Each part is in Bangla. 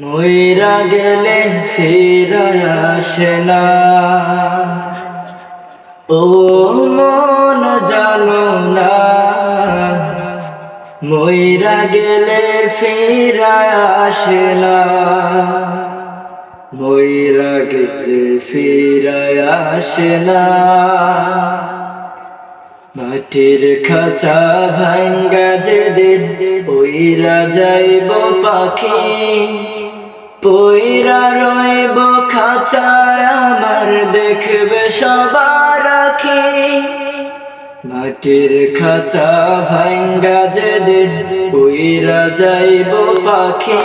ময়রা গেলে ফিরায় আসে না। ও মন জানো না। ময়রা গেলে ফিরায় আসে না। ময়রা গেলে ফিরায় আসে না। মাটির খাঁচা ভাঙ্গা যেদিন পইরা যাইব পাখি। পইরা রইব খাঁচায়, আমার দেখবে সবার আখি। মাটির খাঁচা ভাঙ্গা যেদিন পইরা যাইব পাখি।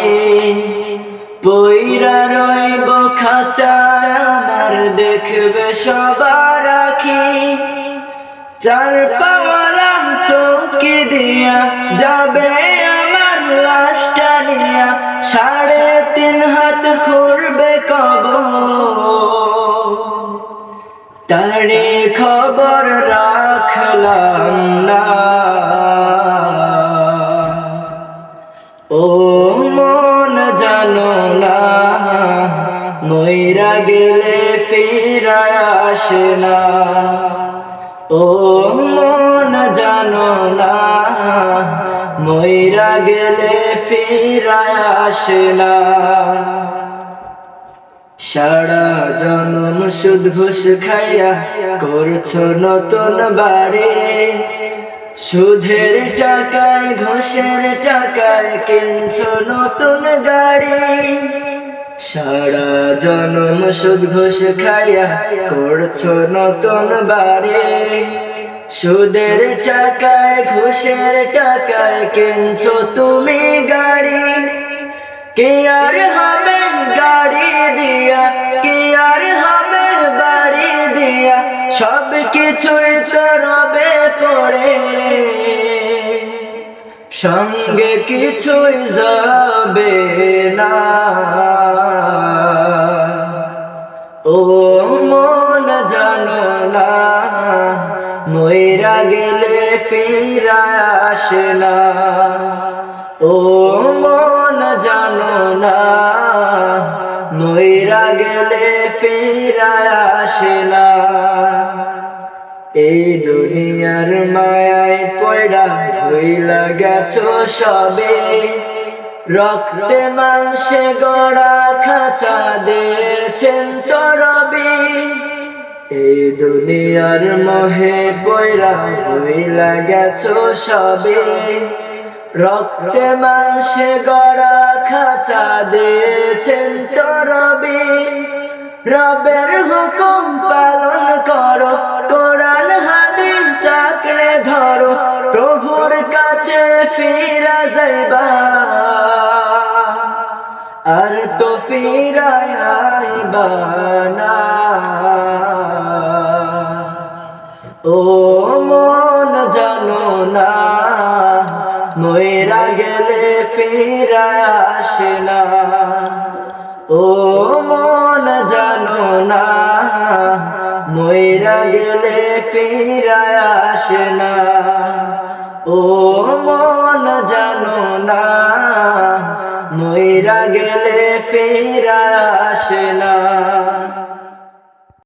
পইরা রইব খাঁচায়, আমার দেখবে সবার আখি। চার পাওয়ালা চৌকি দিয়া যাবে তারে খবর রাখলাম না। ও মন জানো না ময়রা গেলে ফিরায় আসে না। ও মন জানো না ময়রা গেলে ফিরায় আসে না। সারা জনম সুদ ঘুষ খাইয়া করছ নতুন বাড়ি। সুধের টাকায়, ঘুষের টাকায় কিনছো নতুন গাড়ি। সারা জনম সুদ ঘুষ খাইয়া করছ নতুন বাড়ি। সুদের টাকায়, ঘুষের টাকায় কিনছো তুমি গাড়ি। কে আর হবে গাড়ি কিছুই তো পড়ে। সঙ্গে কিছুই যাবে না। ও মন জানো না ময়রা গেলে ফিরা আসে না। ও মন জানো না ময়রা গেলে ফিরা আসে না। এই দুনিয়ার মায়ায় পয়ডা হইলা গেছো সবে। রক্তে মাংসে গড়া খাঁচা দিয়েছেন তো রবি। এই দুনিয়ার মোহে পয়রা হইলা গেছো সবে। রক্তে মাংসে গড়া খাঁচা দিয়েছেন তো রবি। রবের হুকুম পালন করো। যাইবা আর তো ফিরাই আইবা না ও মন জানো না ময়রা গেলে ফিরা আসে না। ও মন জানো না ময়রা গেলে ফিরা আসে না। ও মন জানো না মইরা গেলে ফিরা আসে না।